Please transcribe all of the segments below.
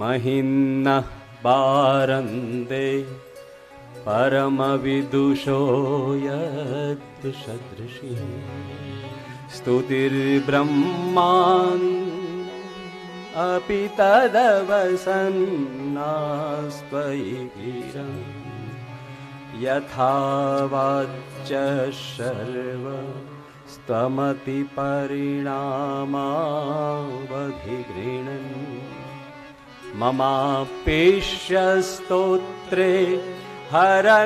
महिन्नः पारन्ते परमविदुषो यद् स्तुतिर्ब्रह्मान् अपि तदवसन्नास्त्वयि गियन् यथा वाच्च सर्वस्त्वमतिपरिणामावधिगृणन् ममापेश्यस्तोत्रे हरनिरतवादपरितु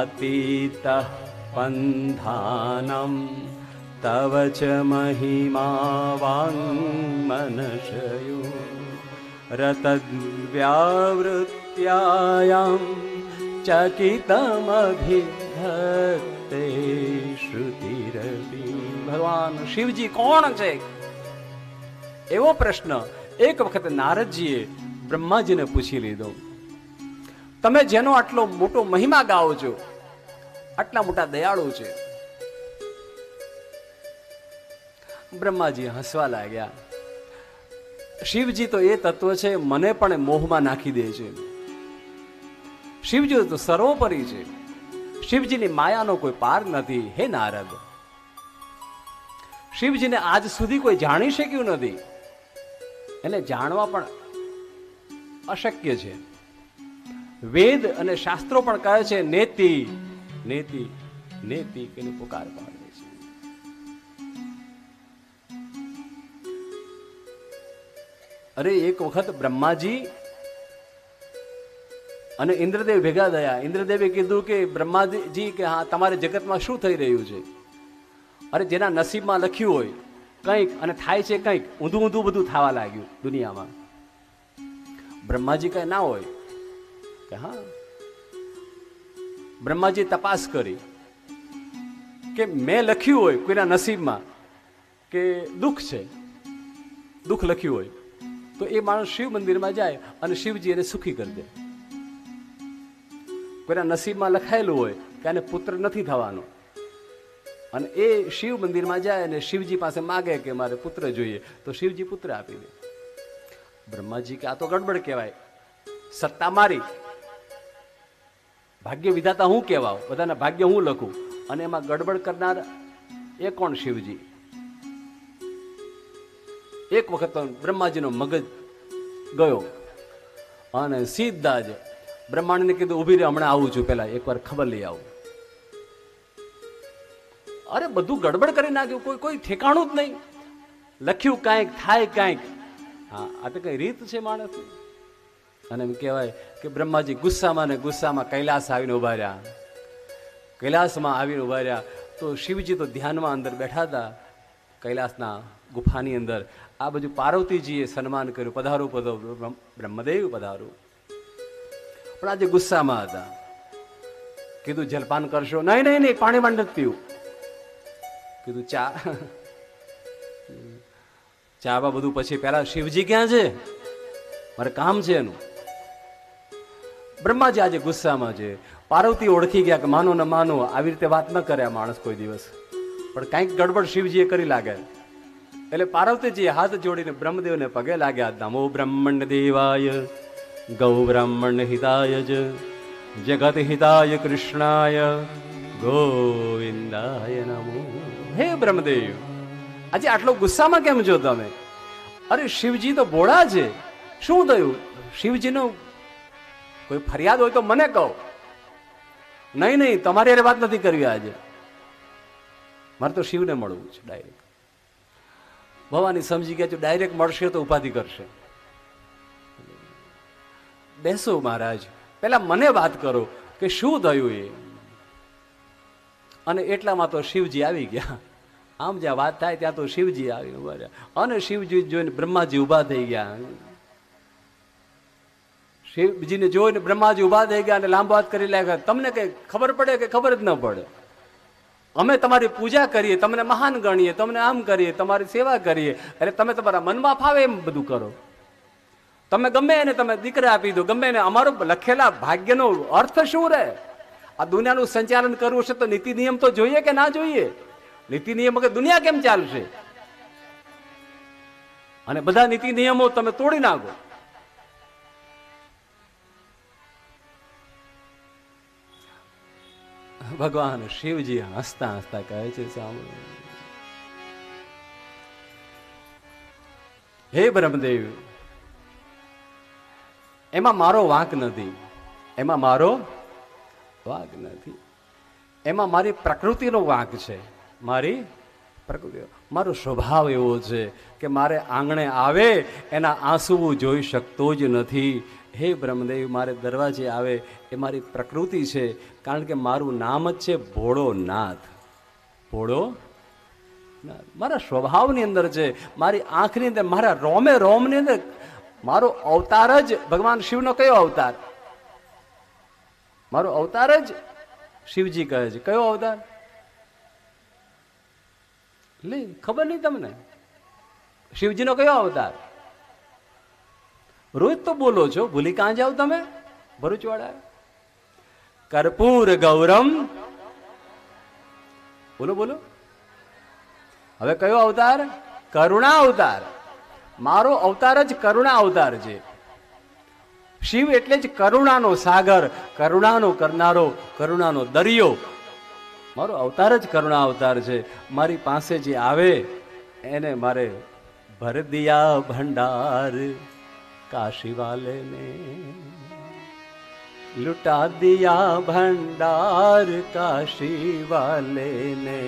अतीतः पन्थानं तव च महिमा वाङ्मनशयो रतद्व्यावृत्यायां चकितमभिधत्ते श्रुतिरपि। ભગવાન શિવજી કોણ છે? એવો પ્રશ્ન એક વખત નારદજીએ બ્રહ્માજીને પૂછી લીધો. તમે જેનો આટલો મોટો મહિમા ગાઓ છો, આટલા મોટા દયાળુ છે. બ્રહ્માજી હસવા લાગ્યા. શિવજી તો એ તત્વ છે, મને પણ મોહમાં નાખી દે છે. શિવજી તો સર્વોપરી છે. શિવજીની માયાનો કોઈ પાર નથી, હે નારદ. શિવજીને આજ સુધી કોઈ જાણી શક્યું નથી. એને જાણવા પણ અશક્ય છે. વેદ અને શાસ્ત્રો પણ કહે છે, નેતિ નેતિ નેતિ કે પુકાર પાડે અરે, એક વખત બ્રહ્માજી અને ઇન્દ્રદેવ ભેગા થયા. ઇન્દ્રદેવે કીધું કે બ્રહ્માજી કે હા, તમારે જગતમાં શું થઈ રહ્યું છે? અરે જેના નસીબમાં લખ્યું હોય, કંઈક, અને થાય છે કંઈક, ઊંધું ઊંધું બધું થવા લાગ્યું દુનિયામાં. બ્રહ્માજી કઈ ના હોય, કે હા બ્રહ્માજી તપાસ કરી કે મેં લખ્યું હોય કોઈના નસીબમાં કે દુઃખ છે, દુઃખ લખ્યું હોય, તો એ માણસ શિવ મંદિરમાં જાય અને શિવજી એને સુખી કરી દે. કોઈના નસીબમાં લખાયેલું હોય કે આને પુત્ર નથી થવાનો. અને એ શિવ મંદિરમાં જાય અને શિવજી પાસે માગે કે મારે પુત્ર જોઈએ, તો શિવજી પુત્ર આપી દે. બ્રહ્માજી કે, આ તો ગડબડ કહેવાય. સત્તા મારી. ભાગ્ય વિધાતા હું કહેવાઉં? બધાના ભાગ્ય હું લખું? અને એમાં ગડબડ કરનાર એ કોણ શિવજી? એક વખત બ્રહ્માજીનો મગજ ગયો અને સીધા જ બ્રહ્માંડને કીધું ઊભી રહે હમણાં આવું છું પેલા એકવાર ખબર લઈ આવું. અરે બધું ગડબડ કરી નાખ્યું, કોઈ કોઈ ઠેકાણું જ નહીં. લખ્યું કાંઈક, થાય કાંઈક. હા, આ તો કઈ રીત છે માણસ? અને એમ કહેવાય કે બ્રહ્માજી ગુસ્સામાં ને ગુસ્સામાં કૈલાસ આવીને ઊભા રહ્યા. કૈલાસમાં આવીને ઊભા રહ્યા. તો શિવજી તો ધ્યાનમાં અંદર બેઠા હતા, કૈલાસના ગુફાની અંદર. આ બધું પાર્વતીજીએ સન્માન કર્યું, પધારું પધારું બ્રહ્મદેવ પધારું. પણ આજે ગુસ્સામાં હતા. કીધું, જલપાન કરશો? નહીં નહીં નહીં પાણીમાં નથી પીવું કીધું, ચા. ચામાં બધું પછી પેલા શિવજી ક્યાં છે? મારે કામ છે એનું. બ્રહ્માજી આજે ગુસ્સામાં છે. પાર્વતી ઓળખી ગયા કે માનો ન માનો, આવી રીતે વાત ન કરે માણસ કોઈ દિવસ. પણ કાંઈક ગડબડ શિવજીએ કરી લાગે. એટલે પાર્વતીજીએ હાથ જોડીને બ્રહ્મદેવને પગે લાગ્યા. નમો બ્રહ્મણ દેવાય, ગૌ બ્રાહ્મણ હિતાય જગત હિતાય કૃષ્ણાય, ગોવિંદાય નમો. હે બ્રહ્મદેવ, આજે આટલો ગુસ્સામાં કેમ છો તમે? અરે શિવજી તો ભોળા છે. શું થયું? શિવજીનો કોઈ ફરિયાદ હોય તો મને કહો. નહીં નહીં, તમારી અરે વાત નથી કરવી આજે. મારે તો શિવને મળવું છે ડાયરેક્ટ ભવાની સમજી ગયા છો ડાયરેક્ટ મળશે તો ઉપાધિ કરશે. બેસો મહારાજ, પેલા મને વાત કરો કે શું થયું એ? અને એટલામાં તો શિવજી આવી ગયા. આમ જ્યાં વાત થાય ત્યાં તો શિવજી આવી ઊભા રહ્યા. અને શિવજી જોઈને બ્રહ્માજી ઊભા થઈ ગયા. શિવજીને જોઈને બ્રહ્માજી ઊભા થઈ ગયા અને લાંબો વાત કરી લાગ્યા. તમને કઈ ખબર પડે કે ખબર જ ન પડે? અમે તમારી પૂજા કરીએ, તમને મહાન ગણીએ, તમને આમ કરીએ, તમારી સેવા કરીએ. એટલે તમે તમારા મનમાં ફાવે એમ બધું કરો. તમે ગમે એને તમે દીકરા આપી દો, ગમે એને. અમારો લખેલા ભાગ્યનો અર્થ શું રહે? આ દુનિયાનું સંચાલન કરવું છે તો નીતિ નિયમ તો જોઈએ કે ના જોઈએ? નીતિ નિયમ વગર દુનિયા કેમ ચાલશે? અને બધા નીતિ નિયમો તમે તોડી નાખો. ભગવાન શિવજી હસતા હસતા કહે છે, સાંભળો. હે બ્રહ્મદેવ, એમાં મારો વાંક નથી. એમાં મારો વાંક નથી. એમાં મારી પ્રકૃતિનો વાંક છે. મારી પ્રકૃતિ. મારો સ્વભાવ એવો છે કે મારે આંગણે આવે, એના આંસુ જોઈ શકતો જ નથી. હે બ્રહ્મદેવ, મારે દરવાજે આવે એ મારી પ્રકૃતિ છે, કારણ કે મારું નામ જ છે ભોળો નાથ ભોળો નાથ. મારા સ્વભાવની અંદર છે, મારી આંખની અંદર, મારા રોમે રોમની અંદર, મારો અવતાર જ ભગવાન શિવનો કયો અવતાર? મારો અવતાર જ શિવજી કહે છે. કયો અવતાર? લે, ખબર નહીં તમને? શિવજીનો કયો અવતાર? રોજ તો બોલો છો, ભૂલી કાં જાઓ તમે? ભરૂચ વાળા કર્પૂર ગૌરમ. બોલો બોલો. હવે કયો અવતાર? કરુણા અવતાર. મારો અવતાર જ કરુણા અવતાર છે. શિવ એટલે જ કરુણાનો સાગર કરુણાનો કરનારો કરુણાનો દરિયો મારો અવતાર જ કરુણા અવતાર છે મારી પાસે જે આવે એને મારે ભર દિયા ભંડાર કાશી વાલે ને लुटा दिया भंडार काशी वाले ने